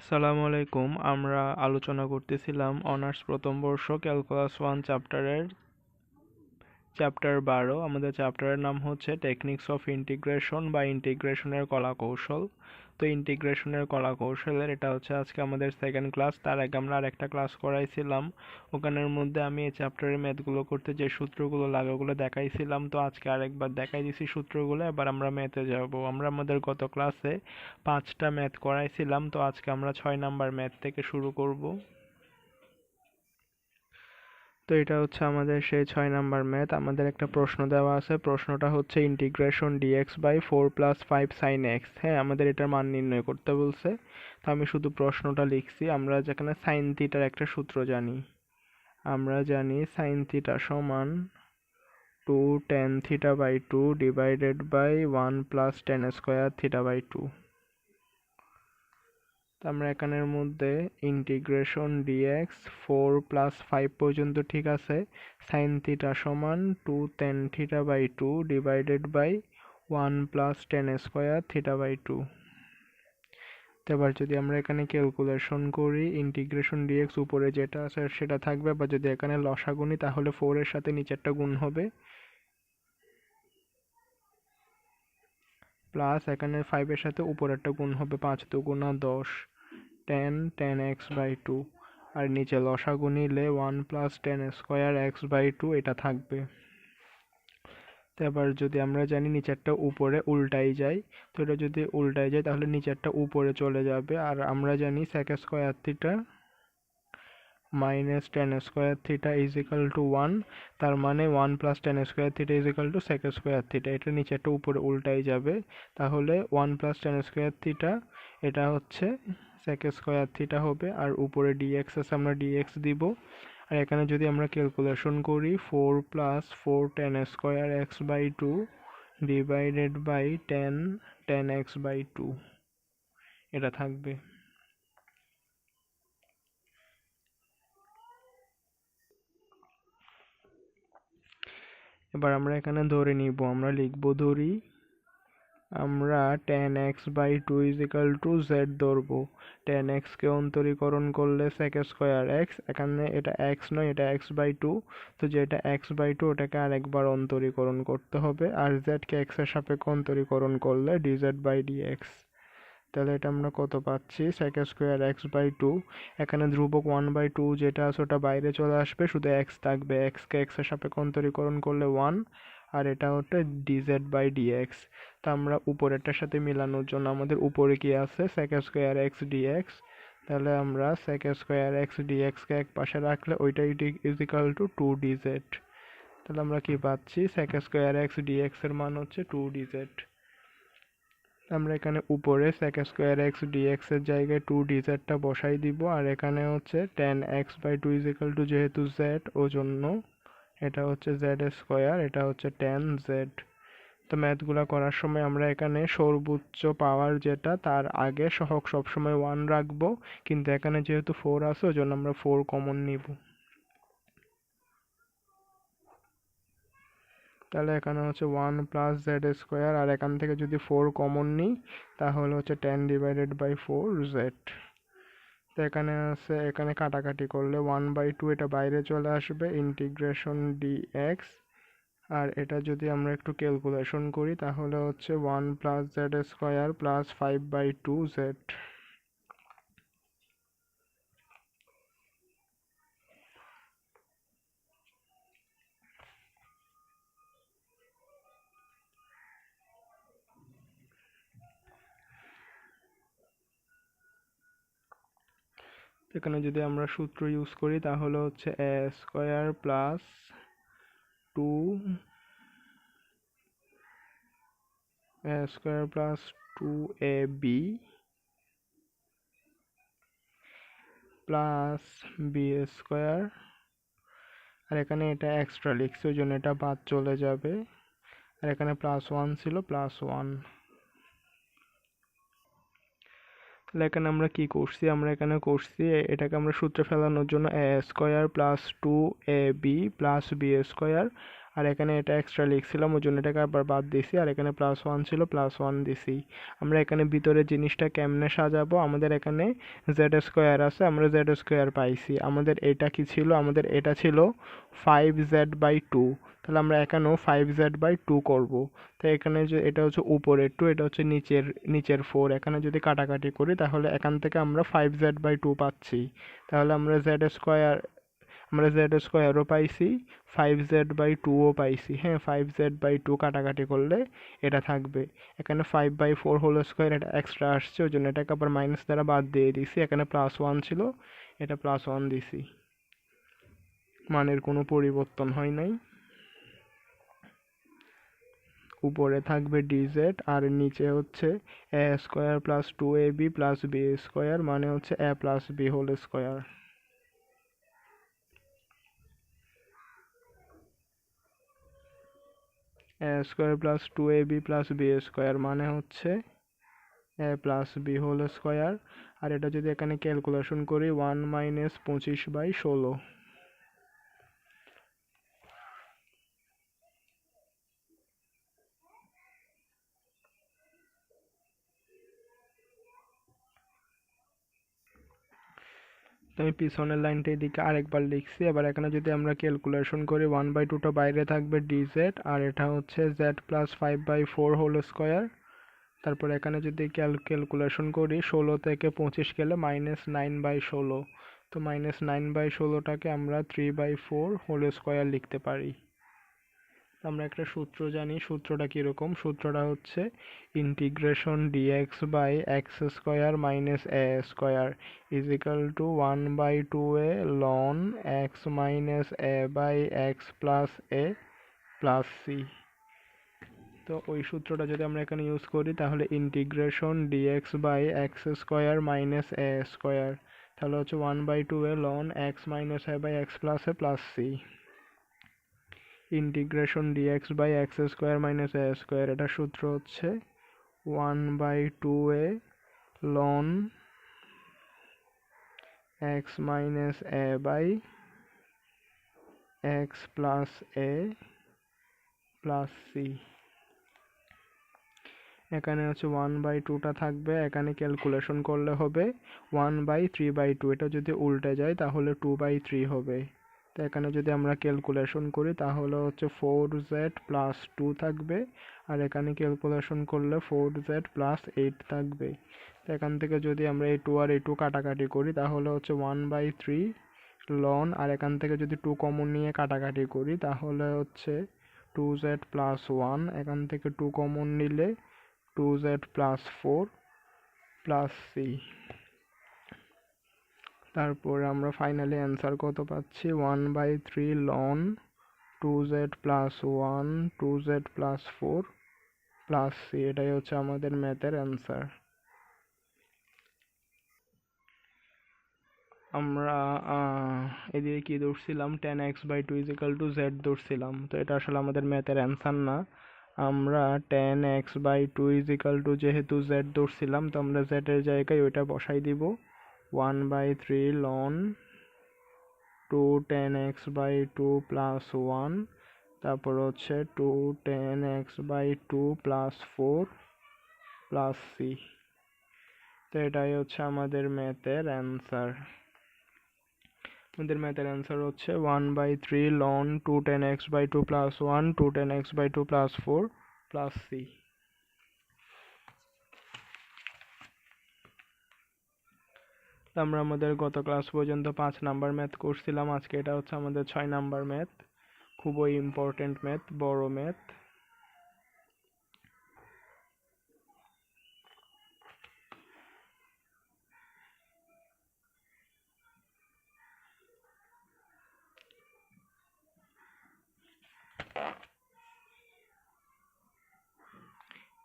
আসসালামু আলাইকুম। আমরা আলোচনা করতেছিলাম অনার্স প্রথম বর্ষ ক্যালকুলাস ওয়ান চ্যাপ্টারের চ্যাপ্টার বারো। আমাদের চ্যাপ্টারের নাম হচ্ছে টেকনিক্স অফ ইন্টিগ্রেশন বা ইন্টিগ্রেশনের কলা কৌশল তো ইন্টিগ্রেশনের কলা কৌশলের এটা হচ্ছে আজকে আমাদের সেকেন্ড ক্লাস তার আগে আমরা আর একটা ক্লাস করাইছিলাম। ওখানের মধ্যে আমি এই চ্যাপ্টারের ম্যাথগুলো করতে যে সূত্রগুলো লাগে ওগুলো দেখাইছিলাম। তো আজকে আরেকবার দেখাই দিছি সূত্রগুলো। এবার আমরা ম্যাথে যাব। আমরা আমাদের গত ক্লাসে পাঁচটা ম্যাথ করাইছিলাম। তো আজকে আমরা ছয় নাম্বার ম্যাথ থেকে শুরু করব। তো এটা হচ্ছে আমাদের সেই ছয় নাম্বার ম্যাথ আমাদের একটা প্রশ্ন দেওয়া আছে। প্রশ্নটা হচ্ছে integration DX by four plus five sine X হ্যাঁ আমাদের এটার মান নির্ণয় করতে বলছে। তো আমি শুধু প্রশ্নটা লিখছি। আমরা যেখানে সাইন থিটার একটা সূত্র জানি, আমরা জানি সাইন থিটা সমান two tan theta by two divided by one plus tan square theta by two আমরা এখানের মধ্যে integration DX four plus five পর্যন্ত ঠিক আছে। সাইন থিটা সমান two tan theta by two divided by one plus tan square theta by two এবার যদি আমরা এখানে ক্যালকুলেশন করি ইন্টিগ্রেশন ডিএক্স উপরে যেটা আছে সেটা থাকবে, বা যদি এখানে লসা গুণি তাহলে ফোরের সাথে নিচেরটা গুণ হবে। প্লাস এখানে ফাইভের সাথে উপরেরটা গুণ হবে পাঁচ দুগুণা দশ। Tan tan X by two আর নিচে লসাগু নিলে one plus tan square X by two এটা থাকবে। তো এবার যদি আমরা জানি নিচেরটা উপরে উল্টাই যায়, তো এটা যদি উল্টাই যায় তাহলে নিচেরটা উপরে চলে যাবে। আর আমরা জানি sec square theta minus tan square theta is equal to one তার মানে one plus tan square theta is equal to sec square theta এটা নিচেরটা উপরে উল্টাই যাবে। তাহলে one plus tan square theta এটা হচ্ছে সেক স্কোয়ার থিটা হবে, আর উপরে ডিএক্স আছে আমরা ডিএক্স দিব। আর এখানে যদি আমরা ক্যালকুলেশন করি four plus four tan square X by two divided by tan tan X by two এটা থাকবে। এবার আমরা এখানে ধরে নিব, আমরা লিখব ধরি আমরা tan X by two is equal to Z ধরবো। টেন এক্সকে অন্তরীকরণ করলে সেক স্কোয়ার এক্স এখানে এটা এক্স নয়, এটা এক্স বাই টু তো যেটা এক্স বাই টু ওটাকে আরেকবার অন্তরীকরণ করতে হবে। আর জেডকে এক্সের সাপেক্ষে অন্তরীকরণ করলে ডিজেড বাই ডি এক্স তাহলে এটা আমরা কত পাচ্ছি? Sec square X by two এখানে ধ্রুবক ওয়ান বাই টু যেটা আছে, ওটা বাইরে চলে আসবে। শুধু এক্স থাকবে। এক্সকে এক্সের সাপেক্ষে অন্তরীকরণ করলে ওয়ান আর এটা হচ্ছে ডিজেড বাই ডিএক্স তা আমরা উপরেরটার সাথে মেলানোর জন্য আমাদের উপরে কি আছে? সেক স্কোয়ার এক্স ডিএক্স তাহলে আমরা সেক স্কোয়ার এক্স ডিএক্সকে এক পাশে রাখলে ওইটা is equal to two DZ তাহলে আমরা কি পাচ্ছি? সেক স্কোয়ার এক্স ডিএক্স এর মান হচ্ছে টু ডিজেড আমরা এখানে উপরে সেক স্কোয়ার এক্স ডিএক্স এর জায়গায় টু ডিজেডটা বসাই দিব, আর এখানে হচ্ছে tan X by two is equal to যেহেতু জেড ও জন্য এটা হচ্ছে জেড স্কোয়ার এটা হচ্ছে টেন জেড তো ম্যাথগুলো করার সময় আমরা এখানে সর্বোচ্চ পাওয়ার যেটা, তার আগে সহক সবসময় ওয়ান রাখব, কিন্তু এখানে যেহেতু ফোর আছে ওই জন্য আমরা ফোর কমন নিব। তাহলে এখানে হচ্ছে ওয়ান প্লাস জেড স্কোয়ার আর এখান থেকে যদি ফোর কমন নিই, তাহলে হচ্ছে tan divided by four Z এখানে আছে, এখানে কাটাকাটি করলে ওয়ান বাই টু এটা বাইরে চলে আসবে ইন্টিগ্রেশন ডি এক্স আর এটা যদি আমরা একটু ক্যালকুলেশন করি, তাহলে হচ্ছে one plus Z square plus five by two Z এখানে যদি আমরা সূত্র ইউজ করি, তাহলে হচ্ছে A square plus two A square plus two A B plus B square আর এখানে এটা এক্সট্রা লিখছি, ওই জন্য এটা বাদ চলে যাবে। আর এখানে প্লাস ওয়ান ছিল প্লাস ওয়ান তাহলে এখানে আমরা কি করছি? আমরা এখানে করছি, এটাকে আমরা সূত্রে ফেলানোর জন্য A square plus two A B plus B square আর এখানে এটা এক্সট্রা লিখছিলাম, ওই জন্য এটাকে আবার বাদ দিছি আর এখানে প্লাস ওয়ান ছিল প্লাস ওয়ান দিছি। আমরা এখানে ভিতরে জিনিসটা কেমনে সাজাবো? আমাদের এখানে জেড স্কোয়ার আছে, আমরা জেড স্কোয়ার পাইছি। আমাদের এটা কি ছিল? আমাদের এটা ছিল ফাইভ জেড বাই টু তাহলে আমরা এখানেও ফাইভ জেড বাই টু করব। তো এখানে যে, এটা হচ্ছে উপরের টু এটা হচ্ছে নিচের নিচের ফোর এখানে যদি কাটাকাটি করি, তাহলে এখান থেকে আমরা ফাইভ জেড বাই টু পাচ্ছি। তাহলে আমরা জেড স্কোয়ার আমরা জেড স্কোয়ারও পাইছি ফাইভ জেড বাই টুও পাইছি হ্যাঁ? ফাইভ জেড বাই টু কাটাকাটি করলে এটা থাকবে। এখানে five by four whole square এটা এক্সট্রা আসছে, ওই জন্য এটাকে আবার মাইনাস দ্বারা বাদ দিয়ে দিছি এখানে প্লাস ওয়ান ছিল, এটা প্লাস ওয়ান দিছি। মানের কোনো পরিবর্তন হয় নাই। উপরে থাকবে ডিজেড আর নিচে হচ্ছে a square plus two a b plus b square মানে হচ্ছে a plus b whole square square plus two a b plus b square মানে হচ্ছে প্লাস বি হোল স্কোয়ার। আর এটা যদি এখানে ক্যালকুলেশন করি, ওয়ান মাইনাস পঁচিশ বাই ষোলো। আমি পিছনের লাইনটা এদিকে আরেকবার লিখছি। এবার এখানে যদি আমরা ক্যালকুলেশন করি ওয়ান বাই টুটা বাইরে থাকবে ডিজেড আর এটা হচ্ছে z plus five by four whole square তারপর এখানে যদি ক্যাল ক্যালকুলেশন করি, ষোলো থেকে পঁচিশ গেলে মাইনাস নাইন বাই ষোলো। তো মাইনাস নাইন বাই ষোলোটাকে আমরা three by four whole square লিখতে পারি। আমরা একটা সূত্র জানি, সূত্রটা কীরকম? সূত্রটা হচ্ছে integration dx by x square minus a square is equal to one by two a ln x minus a by x plus a plus c তো ওই সূত্রটা যদি আমরা এখানে ইউজ করি, তাহলে integration dx by x square minus a square তাহলে হচ্ছে one by two a ln x minus a by x plus a plus c integration dx by x square minus a square এটা সূত্র হচ্ছে one by two a ln x minus a by x plus a plus c এখানে হচ্ছে one by টুটা থাকবে, এখানে calculation করলে হবে one by three by two এটা যদি উল্টে যায় তাহলে টু বাই থ্রি হবে। তো এখানে যদি আমরা ক্যালকুলেশন করি, তাহলে হচ্ছে ফোর জেড প্লাস টু থাকবে। আর এখানে ক্যালকুলেশন করলে ফোর জেড প্লাস এইট থাকবে। তো এখান থেকে যদি আমরা এই টু আর এই টু কাটাকাটি করি, তাহলে হচ্ছে ওয়ান বাই থ্রি লন আর এখান থেকে যদি টু কমন নিয়ে কাটাকাটি করি, তাহলে হচ্ছে টু জেড প্লাস ওয়ান এখান থেকে টু কমন নিলে two z plus four plus c তারপর আমরা ফাইনালি অ্যান্সার কত পাচ্ছি? One by three ln two z plus one two z plus four plus c এটাই হচ্ছে আমাদের ম্যাথের অ্যান্সার আমরা এদিকে কি ধরছিলাম? Tan x by two is equal to z ধরছিলাম। তো এটা আসলে আমাদের ম্যাথের অ্যান্সার না। আমরা tan x by two is equal to যেহেতু জেড ধরছিলাম, তো আমরা জেডের জায়গায় ওইটা বসাই দিব। One by three ln two tan x by two plus one তারপর হচ্ছে two tan x by two plus four plus c তো এটাই হচ্ছে আমাদের ম্যাথের অ্যান্সার আমাদের ম্যাথের অ্যান্সার হচ্ছে one by three ln two tan x by two plus one two tan x by two plus four plus c আমরা আমাদের গত ক্লাস পর্যন্ত পাঁচ নাম্বার ম্যাথ করছিলাম আজকে এটা হচ্ছে আমাদের ছয় নাম্বার ম্যাথ খুবই ইম্পর্টেন্ট ম্যাথ বড় ম্যাথ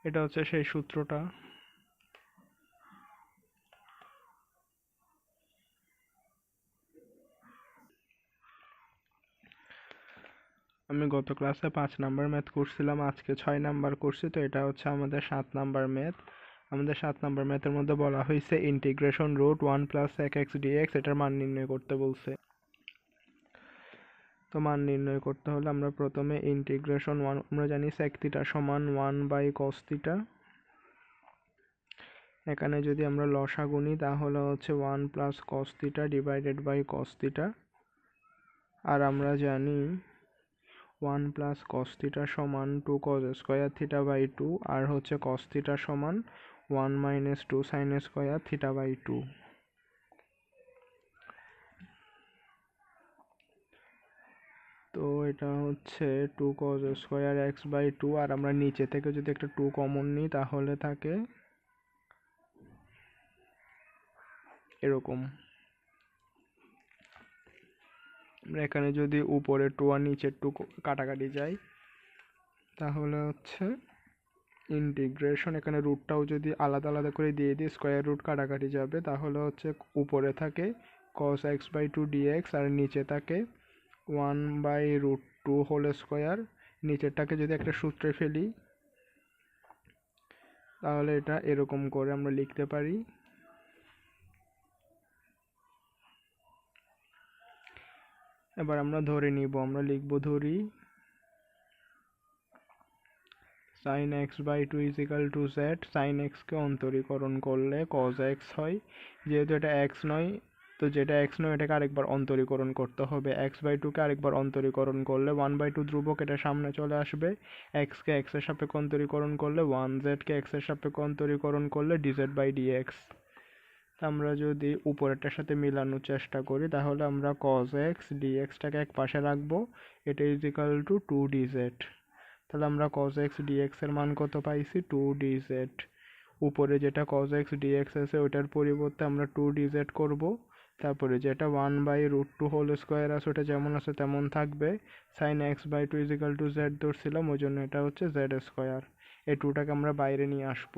এটা হচ্ছে সেই সূত্রটা। আমি গত ক্লাসে পাঁচ নাম্বার ম্যাথ করছিলাম, আজকে ছয় নাম্বার করছি, তো এটা হচ্ছে আমাদের সাত নাম্বার ম্যাথ আমাদের সাত নাম্বার ম্যাথের মধ্যে বলা হয়েছে ইন্টিগ্রেশন রুট ওয়ান প্লাস এক এক্স ডিএক্স এটার মান নির্ণয় করতে বলছে। তো মান নির্ণয় করতে হলে আমরা প্রথমে ইন্টিগ্রেশন ওয়ান আমরা জানি থিটা সমান ওয়ান বাই থিটা এখানে যদি আমরা লসা গুনি, তাহলে হচ্ছে one plus theta divided by theta আর আমরা জানি ওয়ান প্লাস থিটা সমান two cos square theta by two আর হচ্ছে থিটা সমান one minus two sine square theta by two তো এটা হচ্ছে two cos square x by two আর আমরা নিচে থেকে যদি একটা টু কমন নিই তাহলে থাকে এরকম আমরা এখানে যদি উপরে টু আর নিচের টু কাটাকাটি যায় তাহলে হচ্ছে ইন্টিগ্রেশন এখানে রুটটাও যদি আলাদা আলাদা করে দিয়ে দিই স্কোয়ার রুট কাটাকাটি যাবে, তাহলে হচ্ছে উপরে থাকে cos x by two dx আর নিচে থাকে one by root two whole square নিচেরটাকে যদি একটা সূত্রে ফেলি, তাহলে এটা এরকম করে আমরা লিখতে পারি। এবার আমরা ধরে নিব, আমরা লিখব ধরি sine x by two is equal to z sine এক্সকে অন্তরীকরণ করলে কজ এক্স হয়। যেহেতু এটা এক্স নয়, তো যেটা এক্স নয়, এটাকে আরেকবার অন্তরীকরণ করতে হবে। এক্স বাই টুকে আরেকবার অন্তরীকরণ করলে ওয়ান বাই টু ধ্রুবক এটা সামনে চলে আসবে। এক্সকে এক্সের সাপেক্ষে অন্তরীকরণ করলে ওয়ান জেডকে এক্সের সাপেক্ষে অন্তরীকরণ করলে ডিজেড বাই ডিএক্স আমরা যদি উপরেরটার সাথে মেলানোর চেষ্টা করি, তাহলে আমরা কজ এক্স ডিএক্সটাকে এক পাশে রাখব। এটা is equal to two dz তাহলে আমরা কজ এক্স ডিএক্স এর মান কত পাইছি? টু ডিজেড উপরে যেটা কজ এক্স ডিএক্স আছে ওটার পরিবর্তে আমরা টু ডিজেড করব। তারপরে যেটা one by root two whole square আছে, ওটা যেমন আছে তেমন থাকবে। Sine x by two is is equal to z ধরছিলাম, ওই জন্য এটা হচ্ছে জেড স্কোয়ার এই টুটাকে আমরা বাইরে নিয়ে আসব।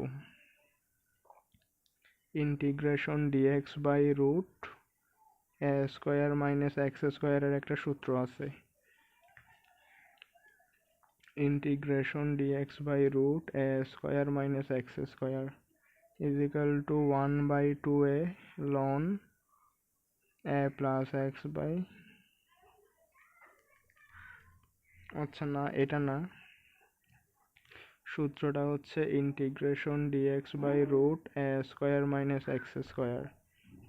Integration dx by root a square minus x স্কোয়ারের একটা সূত্র আছে। Integration dx by root a square minus x square is equal to one by two a ln a plus x by আচ্ছা না, এটা না। সূত্রটা হচ্ছে integration dx by root square minus x square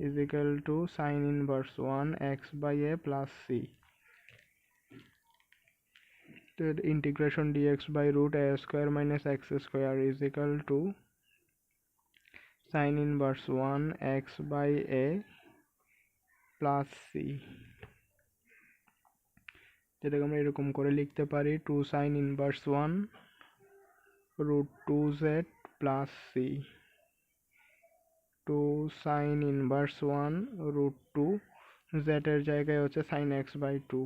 is equal to sine inverse one x by a plus c integration dx by root a square minus x square is equal to sine inverse one x by a plus c যেটাকে আমরা এরকম করে লিখতে পারি two sine inverse one root 2z plus c. 2 sin inverse 1 root 2 z এর জায়গায় হচ্ছে sin x by 2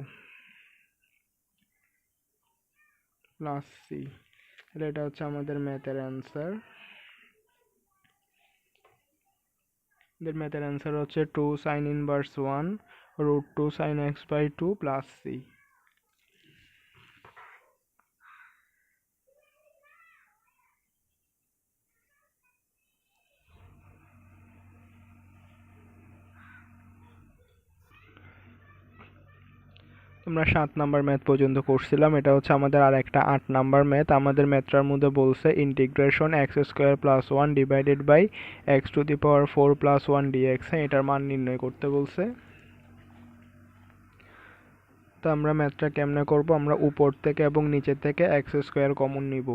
plus c তাহলে এটা হচ্ছে আমাদের ম্যাথের অ্যান্সার আমাদের ম্যাথের অ্যান্সার হচ্ছে two sine inverse one root two sine x by two plus c আমরা সাত নাম্বার ম্যাথ পর্যন্ত করছিলাম। এটা হচ্ছে আমাদের আর একটা আট নাম্বার ম্যাথ। আমাদের ম্যাথটার মধ্যে বলছে integration x square plus one divided by x to the power four plus one dx হ্যাঁ এটার মান নির্ণয় করতে বলছে। তো আমরা ম্যাথটা কেমনে করব? আমরা উপর থেকে এবং নিচে থেকে এক্স স্কোয়ার কমন নিব।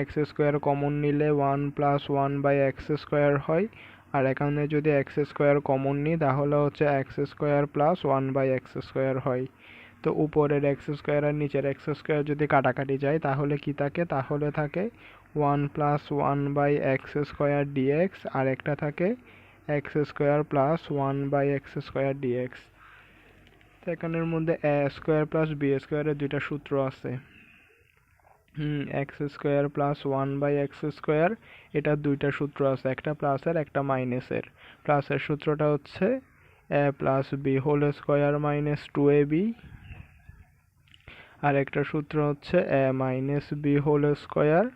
এক্স স্কোয়ার কমন নিলে one plus one by x square হয়। আর এখানে যদি এক্স স্কোয়ার কমন নিই, তাহলে হচ্ছে x square plus one by x square হয়। তো উপরের এক্স স্কোয়ার আর নিচের এক্স স্কোয়ার যদি কাটাকাটি যায়, তাহলে কি থাকে? তাহলে থাকে one plus one by x square dx আর একটা থাকে x square plus one by x square dx তো এখানের মধ্যে এ স্কোয়ার প্লাস বি স্কোয়ারের দুইটা সূত্র আছে। হুম x square plus one by x square এটার দুইটা সূত্র আছে, একটা প্লাসের একটা মাইনাসের প্লাসের সূত্রটা হচ্ছে a plus b whole square minus two a b আর একটা সূত্র হচ্ছে a minus b whole square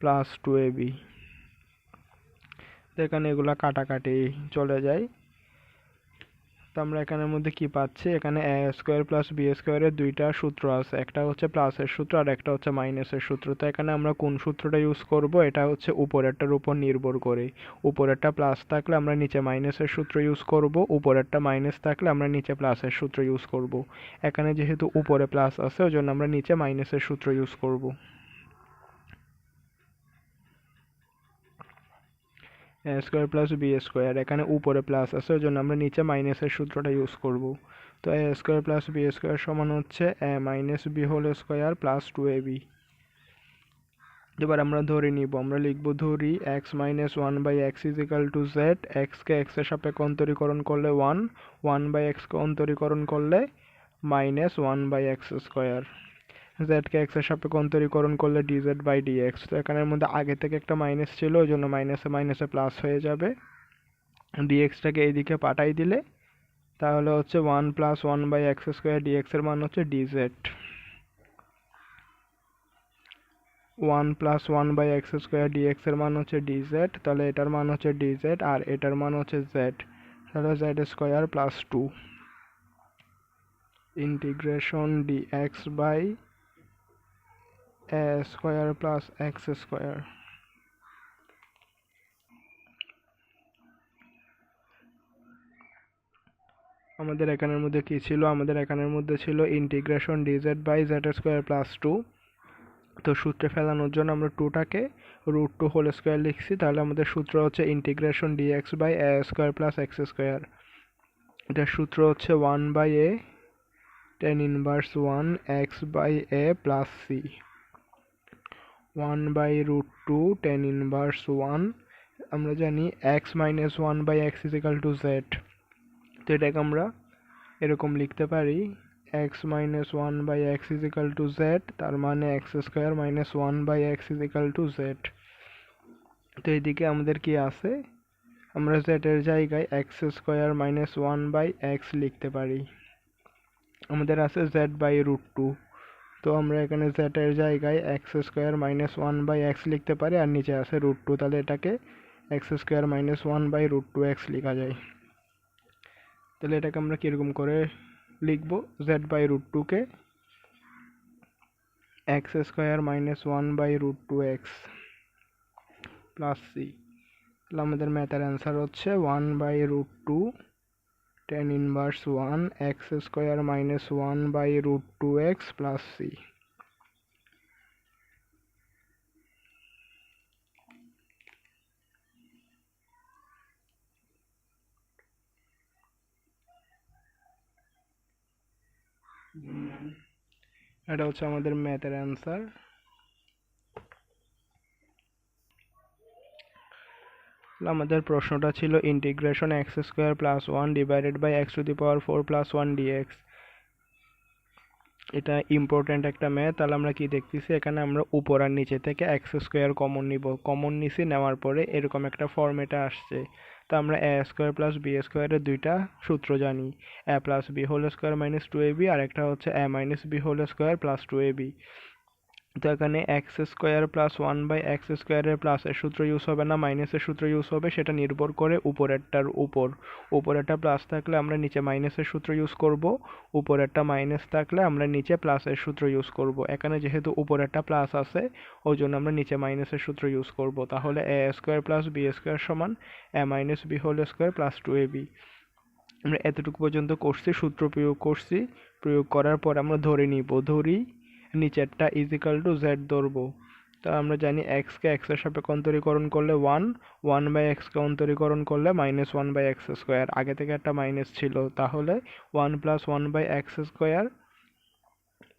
plus two a b. এখানে এগুলা কাটাকাটি চলে যায়। তো আমরা এখানের মধ্যে কি পাচ্ছি? এখানে এ স্কোয়ার প্লাস বি স্কোয়ারের দুইটা সূত্র আছে। একটা হচ্ছে প্লাসের সূত্র আর একটা হচ্ছে মাইনাসের সূত্র। তো এখানে আমরা কোন সূত্রটা ইউজ করব? এটা হচ্ছে উপরেরটার উপর নির্ভর করে উপরেরটা প্লাস থাকলে আমরা নিচে মাইনাসের সূত্র ইউজ করব। উপরেরটা মাইনাস থাকলে আমরা নিচে প্লাসের সূত্র ইউজ করব। এখানে যেহেতু উপরে প্লাস আছে ওই জন্য আমরা নিচে মাইনাসের সূত্র ইউজ করব। স্কোয়ার প্লাস বি স্কোয়ার, এখানে উপরে প্লাস আছে, ওই জন্য আমরা নিচে মাইনাসের সূত্রটা ইউজ করব। তো a square plus b square সমান হচ্ছে a minus b whole square plus two a b এবার আমরা ধরে নিব, আমরা লিখব ধরি x minus one by x is equal to z এক্সকে এক্সের সাপেক্ষে অন্তরীকরণ করলে ওয়ান ওয়ান বাই এক্সকে অন্তরীকরণ করলে minus one by x square জেডকে এক্সের সাপেক্ষে অন্তরীকরণ করলে ডিজেড বাই ডিএক্স তো এখানের মধ্যে আগে থেকে একটা মাইনাস ছিল, ওই জন্য মাইনাসে মাইনাসে প্লাস হয়ে যাবে। ডিএক্সটাকে এইদিকে পাঠাই দিলে, তাহলে হচ্ছে one plus one by x square ডিএক্সের মান হচ্ছে dz one plus one by x square ডিএক্সের মান হচ্ছে ডিজেড তাহলে এটার মান হচ্ছে ডিজেড আর এটার মান হচ্ছে জেড তাহলে Z square plus two integration D X by A square plus X square আমাদের এখানের মধ্যে কি ছিল? আমাদের এখানের মধ্যে ছিল integration D Z by Z square plus two তো সূত্রে ফেলানোর জন্য আমরা টুটাকে রুট টু হোল স্কোয়ার লিখছি। তাহলে আমাদের সূত্র হচ্ছে integration D X by A square plus X square এটার সূত্র হচ্ছে one by A tan inverse one X by A plus C one by root two tan inverse one আমরা জানি x minus one by x is equal to z তো এটাকে আমরা এরকম লিখতে পারি x minus one by x is equal to z তার মানে x square minus one by x is equal to z তো এইদিকে আমাদের কি আছে? আমরা জেডের জায়গায় x square minus one by x লিখতে পারি। আমাদের আছে জেড বাই রুট টু তো আমরা এখানে জেডের জায়গায় x square minus one by x লিখতে পারি, আর নিচে আছে রুট টু তাহলে এটাকে x square minus one by root two x লেখা যায়। তাহলে এটাকে আমরা কীরকম করে লিখব? জেড বাই রুট টুকে x square minus one by root two x plus c তাহলে আমাদের ম্যাথের অ্যান্সার হচ্ছে one by root two tan inverse one x square minus one by root two x plus c এটা হচ্ছে আমাদের ম্যাথের answer আমাদের প্রশ্নটা ছিল integration x square plus one divided by x to the power four plus one dx এটা important একটা math তাহলে আমরা কি দেখতেছি? এখানে আমরা উপর আর নিচে থেকে এক্স স্কোয়ার কমন নিব। কমন নিছি, নেওয়ার পরে এরকম একটা ফর্মেটে আসছে। তো আমরা এ স্কোয়ার প্লাস বি স্কোয়ারের দুইটা সূত্র জানি। A plus b whole square minus two a b আর একটা হচ্ছে a minus b whole square plus two a b তো এখানে x square plus one by x স্কোয়ারের প্লাসের সূত্র ইউজ হবে না মাইনাসের সূত্র ইউজ হবে, সেটা নির্ভর করে উপরেরটার উপর। উপরেরটা প্লাস থাকলে আমরা নিচে মাইনাসের সূত্র ইউজ করব, উপরেরটা মাইনাস থাকলে আমরা নিচে প্লাসের সূত্র ইউজ করব। এখানে যেহেতু উপরেরটা প্লাস আছে, ওই জন্য আমরা নিচে মাইনাসের সূত্র ইউজ করব। তাহলে a square plus b square সমান a minus b whole square plus two a b আমরা এতটুকু পর্যন্ত করছি, সূত্র প্রয়োগ করছি। প্রয়োগ করার পর আমরা ধরে নিব, ধরি নিচেরটা ইজিক্যাল টু জেড ধরবো। তা আমরা জানি এক্সকে এক্সের সাপেক্ষে অন্তরীকরণ করলে ওয়ান ওয়ান বাই এক্সকে অন্তরীকরণ করলে minus one by x square আগে থেকে একটা মাইনাস ছিল, তাহলে one plus one by x square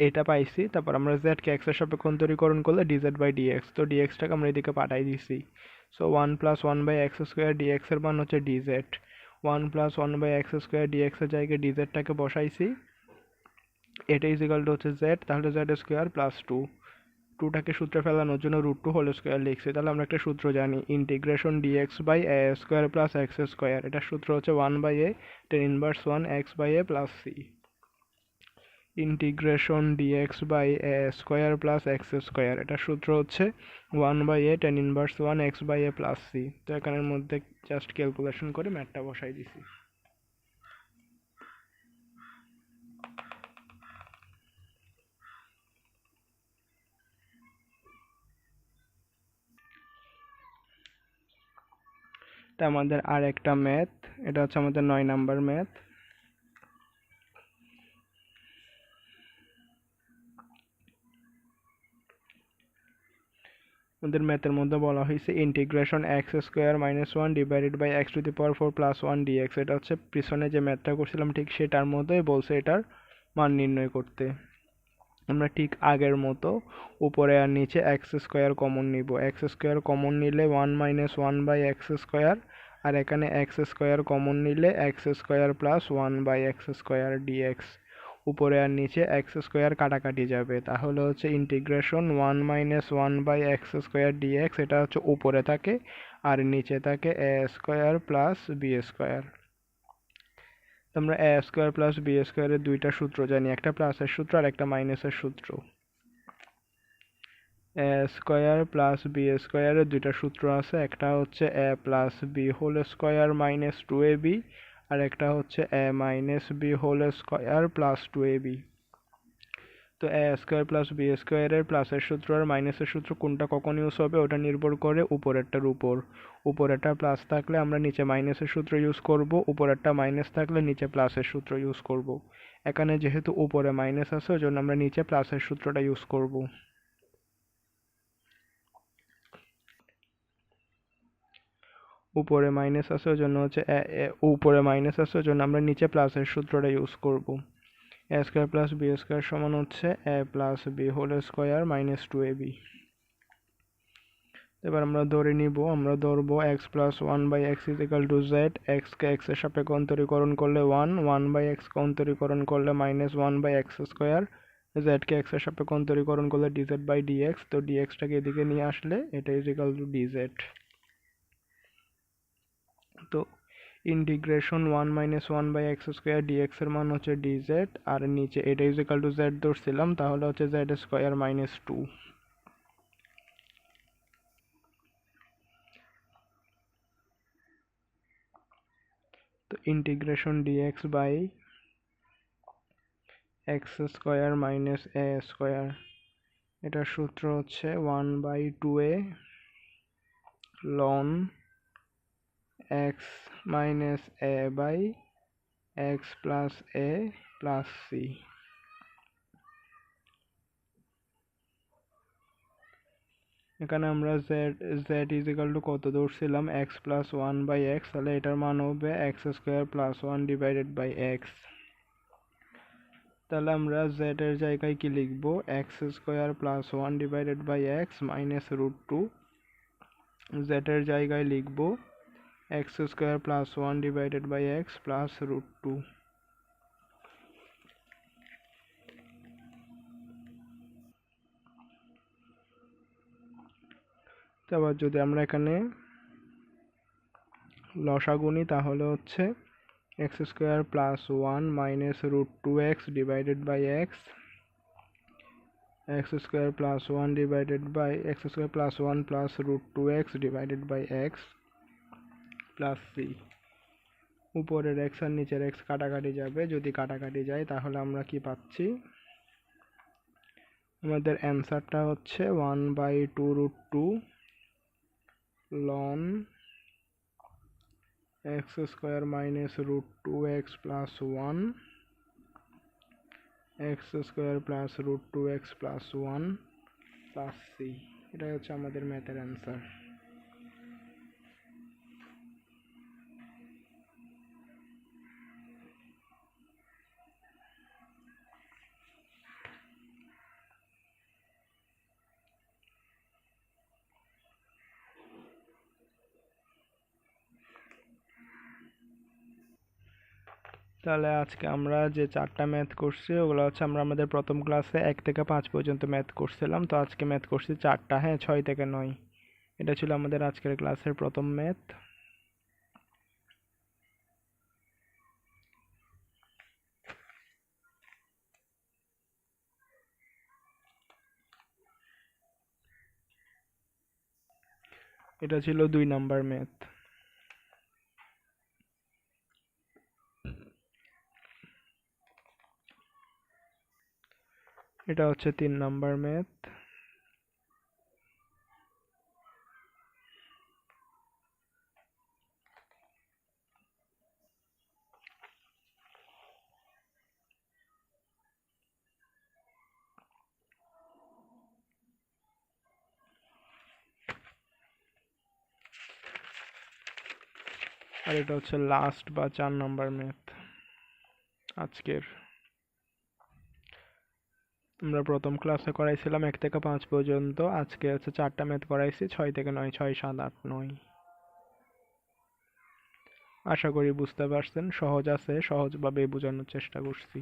এটা পাইছি। তারপর আমরা জেডকে এক্সের সাপেক্ষে অন্তরীকরণ করলে ডিজেড বাই ডিএক্স তো ডিএক্সটাকে আমরা এদিকে পাঠাই দিছি। So one plus one by X square ডিএক্সের মান হচ্ছে D Z one plus one by X square ডিএক্সের জায়গায় ডিজেডটাকে বসাইছি। এটা ইজ ইকাল টু হচ্ছে জেড তাহলে জেড স্কোয়ার প্লাস টু টুটাকে সূত্রে ফেলানোর জন্য রুট টু হোল স্কোয়ার লিখছি। তাহলে আমরা একটা সূত্র জানি integration dx by a square plus x square এটার সূত্র হচ্ছে one by a tan inverse one x by a plus c integration dx by a square plus x square এটার সূত্র হচ্ছে one by a tan inverse one x by a plus c তো এখানের মধ্যে just calculation করে ম্যাটটা বসাই দিছি। তা আমাদের আর একটা ম্যাথ এটা হচ্ছে আমাদের নয় নাম্বার ম্যাথ আমাদের ম্যাথের মধ্যে বলা হয়েছে integration x square minus one divided by x to the power four plus one dx এটা হচ্ছে পিছনে যে ম্যাথটা করছিলাম ঠিক সেটার মধ্যেই বলছে এটার মান নির্ণয় করতে। আমরা ঠিক আগের মতো উপরে আর নিচে এক্স স্কোয়ার কমন নিব। এক্স স্কোয়ার কমন নিলে one minus one by x square আর এখানে এক্স স্কোয়ার কমন নিলে x square plus one by x square dx উপরে আর নিচে এক্স স্কোয়ার কাটাকাটি যাবে। তাহলে হচ্ছে integration one minus one by x square dx এটা হচ্ছে উপরে থাকে, আর নিচে থাকে a square plus b square আমরা এ স্কোয়ার প্লাস বি স্কোয়ারের দুইটা সূত্র জানি, একটা প্লাসের সূত্র আর একটা মাইনাসের সূত্র। এ স্কোয়ার প্লাস বি স্কোয়ারের দুইটা সূত্র আছে, একটা হচ্ছে a plus b whole square minus two a b আর একটা হচ্ছে a minus b whole square plus two a b তো এ স্কোয়ার প্লাস বি স্কোয়ারের প্লাসের সূত্র আর মাইনাসের সূত্র কোনটা কখন ইউজ হবে ওটা নির্ভর করে উপরেরটার উপর। উপরেরটা প্লাস থাকলে আমরা নিচে মাইনাসের সূত্র ইউজ করব, উপরেরটা মাইনাস থাকলে নিচে প্লাসের সূত্র ইউজ করব। এখানে যেহেতু উপরে মাইনাস আছে ওই জন্য আমরা নিচে প্লাসের সূত্রটা ইউজ করব। উপরে মাইনাস আছে ওই জন্য হচ্ছে উপরে মাইনাস আছে ওই জন্য আমরা নিচে প্লাসের সূত্রটা ইউজ করব। A square plus b square সমান হচ্ছে a plus b whole square minus two a b এবার আমরা ধরে নিব, আমরা ধরবো x plus one by x is equal to z এক্সকে এক্সের সাপেক্ষে অন্তরীকরণ করলে ওয়ান ওয়ান বাই এক্সকে অন্তরীকরণ করলে minus one by x square জেডকে এক্সের সাপেক্ষে অন্তরীকরণ করলে ডিজেড বাই ডিএক্স তো ডিএক্সটাকে এদিকে নিয়ে আসলে এটা ইজ ইকাল টু ডিজেড তো integration one minus one by x square dx এর মান হচ্ছে ডিজেড আর নিচে এটা ইজ ইকাল টু জেড ধরছিলাম, তাহলে হচ্ছে জেড স্কোয়ার মাইনাস টু তো integration dx by x square minus a square এটার সূত্র হচ্ছে one by two a ln x minus a by x plus a plus c. এখানে আমরা z z is equal to কত ধরছিলাম? X plus one by x, তাহলে এটার মান হবে x square plus one divided by x. তাহলে আমরা Z এর জায়গায় কি লিখব? X square plus one divided by x minus root two. Z এর জায়গায় লিখব x square plus one divided by x plus root two তারপর যদি আমরা এখানে লসাগু নিই, তাহলে হচ্ছে x square plus one minus root two x divided by x x square plus one divided by x square plus one plus root two x divided by x plus c উপরের x আর নিচের x কাটাকাটি যাবে, যদি কাটাকাটি যায়, তাহলে আমরা কি পাচ্ছি? আমাদের অ্যান্সারটা হচ্ছে one by two root two ln x square minus root two x plus one x square plus root two x plus one plus c এটাই হচ্ছে আমাদের ম্যাথের অ্যান্সার তাহলে আজকে আমরা যে চারটা ম্যাথ করছি, ওগুলো হচ্ছে আমরা আমাদের প্রথম ক্লাসে এক থেকে পাঁচ পর্যন্ত ম্যাথ করছিলাম। তো আজকে ম্যাথ করছি চারটা হ্যাঁ ছয় থেকে নয়। এটা ছিল আমাদের আজকের ক্লাসের প্রথম ম্যাথ এটা ছিল দুই নাম্বার ম্যাথ এটা হচ্ছে তিন নাম্বার ম্যাথ আর এটা হচ্ছে লাস্ট বা চার নাম্বার ম্যাথ আজকের আমরা প্রথম ক্লাসে করাইছিলাম এক থেকে পাঁচ পর্যন্ত। আজকে হচ্ছে চারটা ম্যাথ করাইছি, ছয় থেকে নয়, ছয়, সাত, আট, নয়। আশা করি বুঝতে পারছেন, সহজ আছে সহজভাবে বোঝানোর চেষ্টা করছি।